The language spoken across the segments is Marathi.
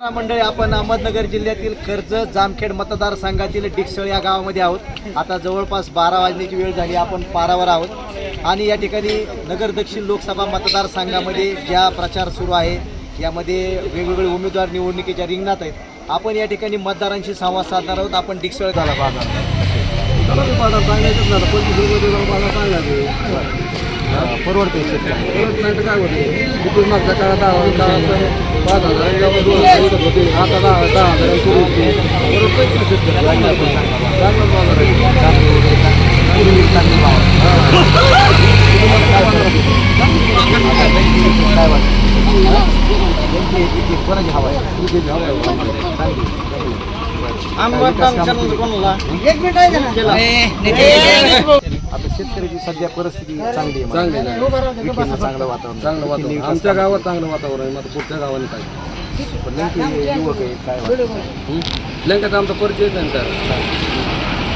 मंडळी आपण अहमदनगर जिल्ह्यातील कर्ज जामखेड मतदारसंघातील डिकसळ या गावामध्ये आहोत. आता जवळपास बारा वाजण्याची वेळ झाली आपण पारावर आहोत. आणि या ठिकाणी नगर दक्षिण लोकसभा मतदारसंघामध्ये ज्या प्रचार सुरू आहे यामध्ये वेगवेगळे उमेदवार निवडणुकीच्या रिंगणात आहेत. आपण या ठिकाणी मतदारांशी संवाद साधणार आहोत. आपण डिकसळ झाला परवडते काय होते तिथून मागच्या काळात दहा पाच हजार होते आता दहा दहा हजार सुरू होते बरोबर पैसे शेतकरी चांगला बाजार आहे हवा आहे आता शेतकऱ्याची सध्या परिस्थिती चांगली आहे चांगली आहे. चांगलं वातावरण. चांगलं वातावरण. आमच्या गावात चांगलं वातावरण आहे मात्र पुढच्या गावाने काय? पण नेमके युवक आहेत काय वाटतं? लंकाचा आमचा परिचय आहे त्याला.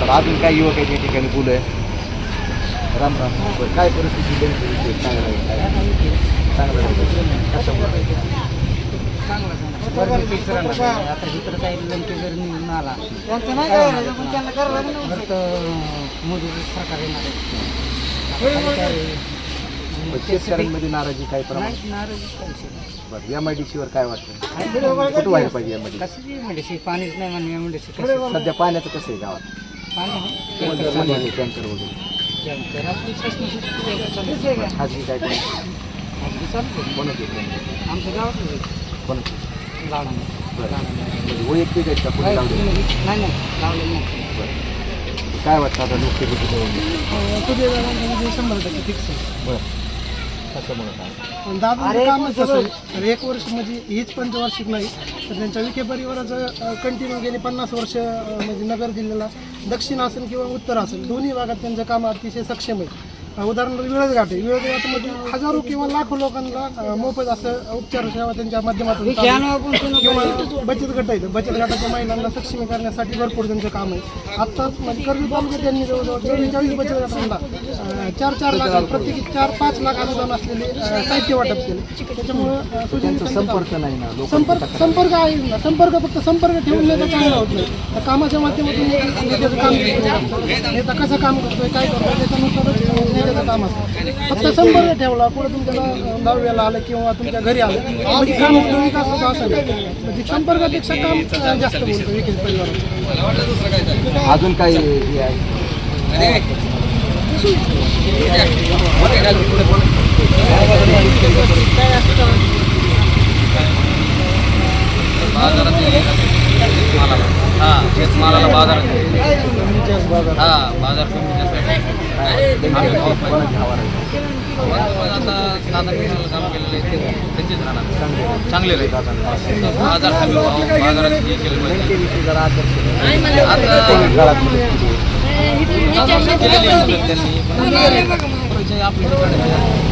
तर अजून काय युवक आहेत या ठिकाणी? फुलं आहे राम राम. बरं, काय परिस्थिती त्यांची चांगलं आहे काय? चांगलं आहे. कशामुळे? आता इतर काही लंके जर निघून आला मोदी सरकार येणार आहे. पण शेतकऱ्यांमध्ये नाराजी काय प्रमाण? नाही नाराजी पैसे बरं एम आय डी सीवर काय वाटतं? कुठं व्हायला पाहिजे एम आय डी कसं म्हणजे पाणीच नाही म्हणणे म्हणजे कसं सध्या पाण्याचं कसं आहे गावात? पाणी टँकर वगैरे. आपली शासनाची खाजगी काय कोण चालतं आहे? आमच्या गावात लावणार बरं. म्हणजे वैयक्तिक आहेत का? कुठे लावले नाही नाही. लावलेलं नाही. काय वाटतं आता लोकसभेची निवडणूक? शंभर टक्के फिक्स आहे? बरं दादाचं कामच आहे. तर एक वर्ष म्हणजे हीच पंचवार्षिक नाही तर त्यांच्या विखे परिवाराचं कंटिन्यू गेली पन्नास वर्ष अं, म्हणजे नगर जिल्ह्याला दक्षिण असेल किंवा उत्तर असेल दोन्ही भागात त्यांचं काम अतिशय सक्षम आहे. अं, उदाहरणार्थ विळजघाट आहे विळजघाटमध्ये हजारो किंवा लाखो लोकांना मोफत असं उपचार सेवा त्यांच्या माध्यमातून. किंवा बचत गट आहेत. बचत गटाच्या महिलांना सक्षमी करण्यासाठी भरपूर त्यांचं काम आहे. आत्ताच म्हणजे कर्ज तालुक्यात त्यांनी जवळजवळ चव्वेचाळीस बचत गटांना चार चार लाख प्रत्येकी चार पाच लाख अनुदान असलेले साहित्य वाटप केले. त्याच्यामुळं काम. संपर्क नाही ना संपर्क संपर्क आहे ना. संपर्क फक्त संपर्क ठेवून नेता चांगला होत नाही. कामाच्या माध्यमातून नेते- नेत्याचं काम. नेता कसं काम करतोय काय करतोय त्याच्यानुसारच नेत्याचं काम असतं. फक्त संपर्क ठेवला पुढे तुमच्याला दहाव्याला आलं किंवा तुमच्या घरी आलं. म्हणजे काम होतं, विकास होतो असं नाही. म्हणजे संपर्कापेक्षा काम जास्त बोलतो विकेल परिवाराचं अजून काय हे आहे? हा शेतमालाला बाजार हा बाजार आता दादा मिळालं काम केलेलं आहे त्यांचेच राहणार चांगले राहील बाजार हमी भाव बाजारात हे केलं पाहिजे आता केलेली त्यांनी पण आपले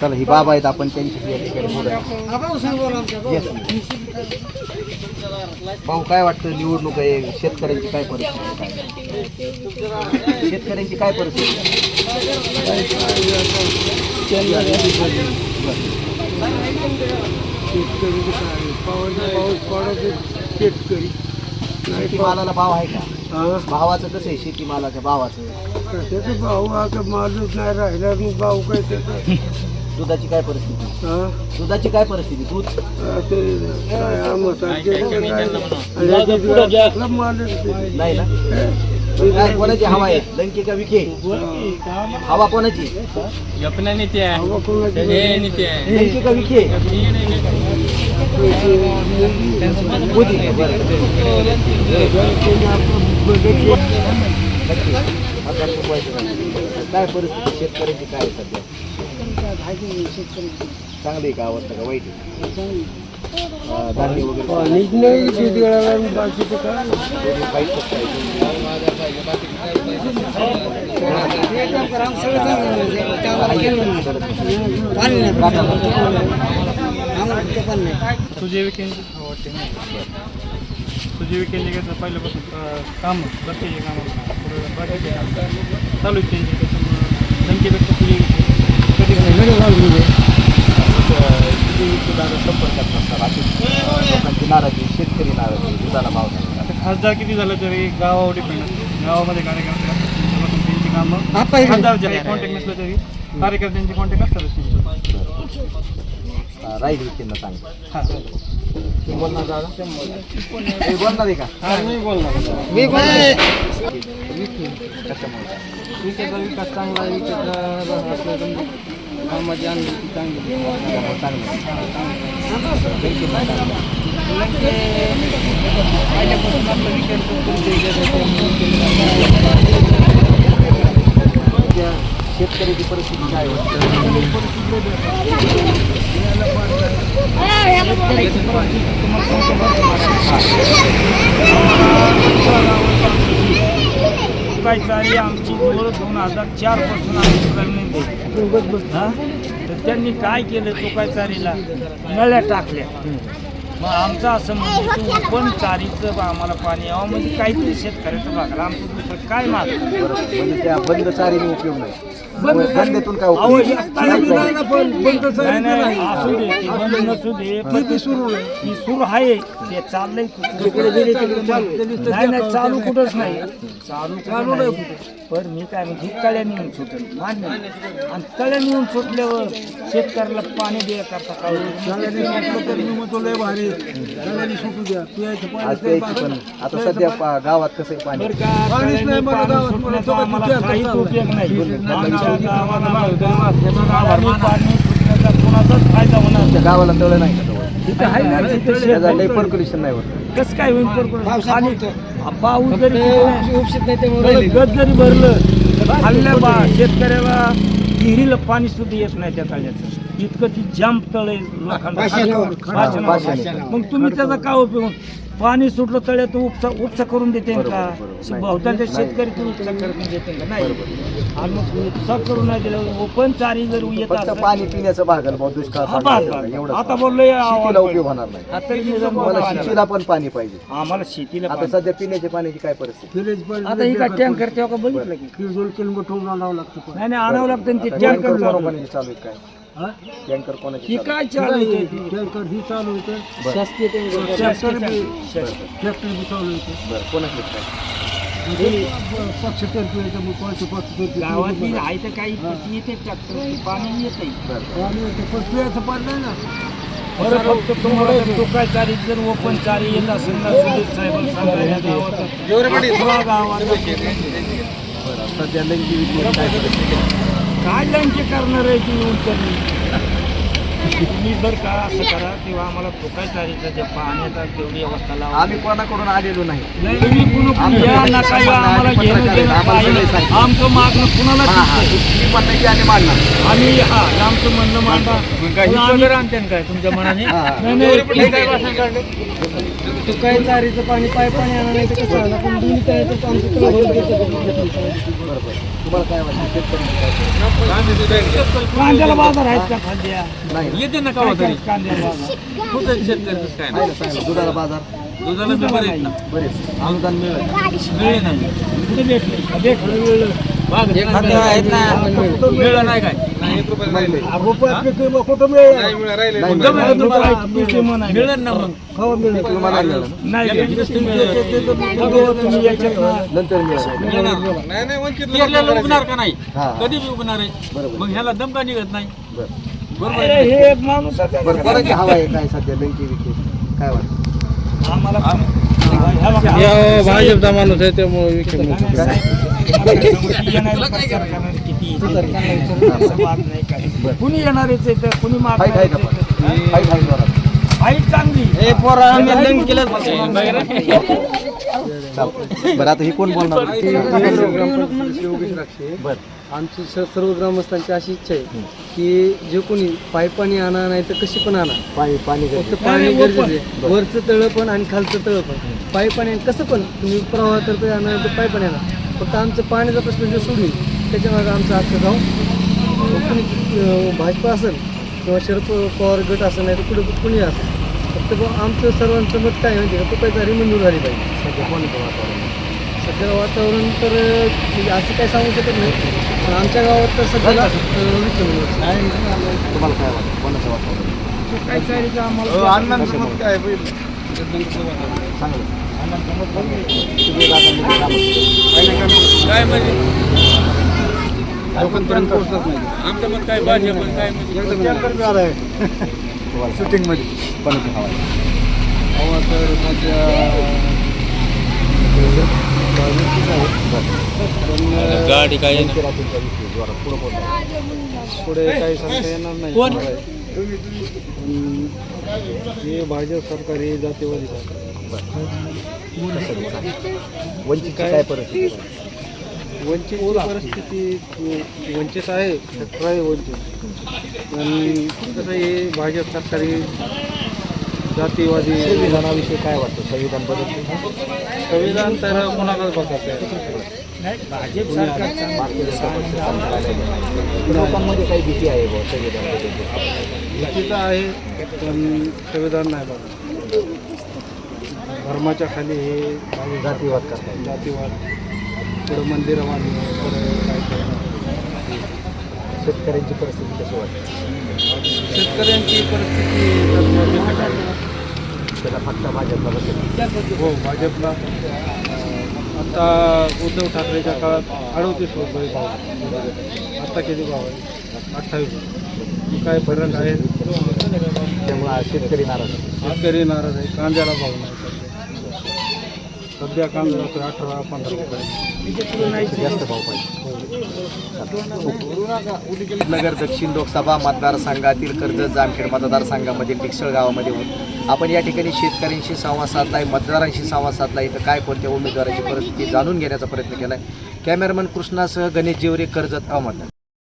चला ही बाबा आहेत आपण त्यांची. भाऊ काय वाटतं निवडणूक आहे शेतकऱ्यांची काय परिस्थिती आहे? शेतकऱ्यांची काय परिस्थिती? शेतकरी शेतीमालाला भाव आहे का? हा? भावाचं कसं आहे शेतीमालाच्या भावाचं? त्याचं भाऊ आता मालूच नाही राहिला मग भाऊ काय त्याचं? दुधाची काय परिस्थिती? हा? दुधाची काय परिस्थिती? दूध? ते काय आम्हासारखे आणि याच्यात मालच नाही. नाही ना? काय कोणाची हवा आहे? लंके का विखे? हवा कोणाची? अपना नीती आहे. हवा कोणाची? हे नीती आहे. लंके का विखे? काय परिस्थिती शेतकऱ्याची काय आहे सध्या? चांगली का अवस्था का वाईट धान्य वगैरे शेती करायला बाकीचं काय तुझे विकेंड तुझे विकेंड कसं पहिल्यापासून काम बाकीचे काम बाकीचे काम. चालू त्यांचे त्याच्यामुळं धमकीपेक्षा तुझे कधी दादा संपर्कात नसतात अशी लोकांची नाराजी शेतकरी नाराजी दुधाला भाव नाही आता खासदार किती झालं तरी गावावर डिपेंड असतं. गावामध्ये कार्यकर्ते असतात त्यांची कामं. खासदार जे कॉन्टॅक्ट नसलं तरी कार्यकर्त्यांचे कॉन्टॅक्ट असतातच त्यांचे. राहील विकेंड सांग बोलणार दादा हे बोलणार आहे का? कशामुळे विकेचा विकास चांगला आहे विकेचा कामाची आणली चांगली. पहिल्यापासून आपलं त्या शेतकऱ्याची परिस्थिती काय होती आमची जवळ दोन हजार चारपासून आम्ही तर त्यांनी काय केलं चुकायचारीला नळ्या टाकल्या. मग आमचं असं म्हणजे पण चारीचं बा आम्हाला पाणी यावं. म्हणजे काहीतरी शेतकऱ्याचं भागला आमचं काय माग? बरोबर म्हणजे त्या बंद चारीने उपयोग नाही. बंदेतून काय अहो, उपयोग हे नाही? नाही. नाही असू दे ते बंद नसू दे. पण ती सुरू ती सुरू आहे. ते चाललंय नाही नाही चालू कुठंच नाही. चालू चालू नाही. पण मी काय म्हणजे तळ्याने येऊन सुटेल. मान्य आणि तळ्याने येऊन सुटल्यावर शेतकऱ्याला पाणी द्या. करता काय आता सध्या पा- गावात कसं आहे पाणी आम्हाला काहीच उपयोग नाही आमच्या गावाला गावाला पाणी सुटण्याचा कोणाचाच फायदा होणार त्या गावाला तळ नाही का जवळ? तिथं आहे ना नाही होत कसं काय होईल आणि पाऊस जरी नाही, गज जरी भरलं तर खाल्ल्या बा शेतकऱ्याला विहिरीला पाणी सुद्धा येत नाही त्या तळ्याचं इतकं ती जाम तळ लोकांना भाषणावर. मग तुम्ही त्याचा काय उपयोग? पाणी सुटलं तळ्यात उपसा उपसा करून देते का. बहुतांच्या शेतकरी तुम्ही उपसा करून देते का? नाही. आणि मग उपसा करून नाही दिलं ओपन चारी जर येत फक्त असेल पाणी पिण्याचं भागल भाऊ दुष्काळ हा, पाणी बस, एवढं- बस. एवढंच आता पाणी. बोललोय शेतीला उपयोग होणार नाही. आता जर मला शेतीला पण पाणी पाहिजे. आम्हाला शेतीला आता पाणी- सध्या पिण्याच्या पाण्याची काय परिस्थिती? आता ही काय टँकर तेव्हा का? बघितलं की. दोन किलोमीटर ठेवून आणावं लागतं नाही नाही आणावं लागतं आणि ते टँकर चालू कोणाची चालू आहेत काय? टँकर कोणाची ही काय चालू आहे? टँकर ही चालू होतं शासकीय टँकर. बी. ट्रॅक्टर बी चालू होतं बरं कोणाची काय पक्ष तर्फे येतं मग कोणते पक्ष तर्फे गावातली आहे तर काही पती येते ट्रॅक्टर पाणी येत. पाणी येतं पण पियाचं पाणी नाही ना. बरं फक्त तुम्हाला जर टोकाय चारी जर ओपन चारी येत असेल ना सुधीर साहेब सांगायला गावाचं. सध्या लंगी काय लंके करणार आहे ती येऊन त्यांनी तुम्ही जर का असं करा किंवा आम्हाला टोकाय चारीचं जे पाण्याचा तेवढी अवस्था लावा. आम्ही कोणाकडून आलेलो नाही. नाही तुम्ही कुणा आमचं या नका या आम्हाला घेणं देणं काही नाही. मागणं कुणाला तुम्ही आम्ही मांडणार. आम्ही हा आमचं म्हणणं मांडा. पण आम्ही- काय तुमच्या मनाने. नाही, काय चारीचं पाणी पाय पाणी आणा नाही तर कसं? आणा पण दोन्ही तळ्याचं आमचं तुम्हाला काय वाटतं शेतकरी कांद्याला बाजार आहेत का? सध्या नाही. येते ना काय काय कांद्याला बाजार. कुठं शेतकऱ्याचं काय? आहे ना, सांगितलं. दुधाला बाजार. दुधाला बी बरे आहेत ना. बरेच अनुदान मिळेल. मिळे नाही कुठे भेटले? भेटलं मिळलं मिळलं. नाही. काय? ना मग. का नाही? कधी बी उगणार आहे. मग ह्याला दमका निघत नाही. बरं. बरोबर हे माणूस काय सध्या? बँके काय वाटतं? आम्हाला. भाजपचा माणूस आहे त्यामुळे विखे कुणी तर कुणी पण फाईट आहे जोरात फाईट चांगली. चालतंय. बरं आता ही कोण बोलणार? योगेश राक्षे बरं. आमची स- सर्व ग्रामस्थांची अशी इच्छा आहे की जे कोणी पाईपाणी आणा नाही तर कशी पण आणा. पाणी पाणी फक्त पाणी गरजेचं आहे. वरचं तळं पण आणि खालचं तळं पण. पाईपाणी आणि कसं पण तुम्ही प्रवाह तर ते आणा तर पाईपाणी आणा. फक्त आमचं पाण्याचा प्रश्न जे सोडून त्याच्या मागं आमचं अख्खं गाव कोणी अं, भाजपा असेल किंवा शरद पवार गट असेल नाही तर कुठे कुणी असेल फक्त बुवा आमचं सर्वांचं मत काय आहे माहिती आहे का तो काही मंजूर झाली पाहिजे. सध्या कोणाचं वातावरण? सध्या वातावरण तर म्हणजे असं काही सांगू शकत नाही. पण आमच्या गावात तर सध्याला अं, तुम्हाला काय वाटतं? कोणाचं वातावरण? काय चालतं आम्हाला चांगलं तुम्ही दादांनी ते काम केलं. काय म्हणजे? लोकांपर्यंत पोहोचत नाही. आमचं मत काय? भाजप काय म्हणजे? शूटिंगमध्ये कोणाची हवा आहे? हवा तर माझ्या. पण गाडी काय पुढं काही सांगता येणार नाही? पण हे भाजप सरकार हे जातीवादी सरकार. वंचितची काय परिस्थिती? आहे? वंचितची परिस्थिती वंचित आहे खरं आहे वंचित. आणि कसं आहे भाजप सरकार हे जातीवादी संविधानाविषयी काय वाटतं? संविधान बदल संविधान तर कोणालाच आहे नाही भाजप. लोकांमध्ये काही भीती आहे बुवा संविधान भीती तर आहे पण संविधान नाही बघत. धर्माच्या खाली हे जातीवाद करतात. जातीवाद. पुढं मंदिरं बांधणं पुढं काय करणं. शेतकऱ्यांची परिस्थिती कशी वाटते शेतकऱ्यांची परिस्थिती तर बिकट आहे. त्याला फक्त भाजपला बसेल हो भाजपला आता उद्धव ठाकरेच्या काळात अडोतीस रुपये भाव आहे. आता किती भाव आहे अठ्ठावीस रुपये. काय फरक आहे त्यामुळे शेतकरी नाराज. शेतकरी नाराज आहे कांद्याला भाव नाही सध्या काम कांदा जातो अठरा पंधरा रुपये. जास्त भाव पाहिजे. नगर दक्षिण लोकसभा मतदारसंघातील कर्जत जामखेड मतदारसंघामधील डिक्सळ गावामध्ये होऊन आपण या ठिकाणी शेतकऱ्यांशी संवाद साधलाय मतदारांशी संवाद साधला इथं काय कोणत्या उमेदवाराची परिस्थिती जाणून घेण्याचा प्रयत्न केलाय. कॅमेरामन कृष्णासह गणेश जेवरे कर्जत अहमदनगर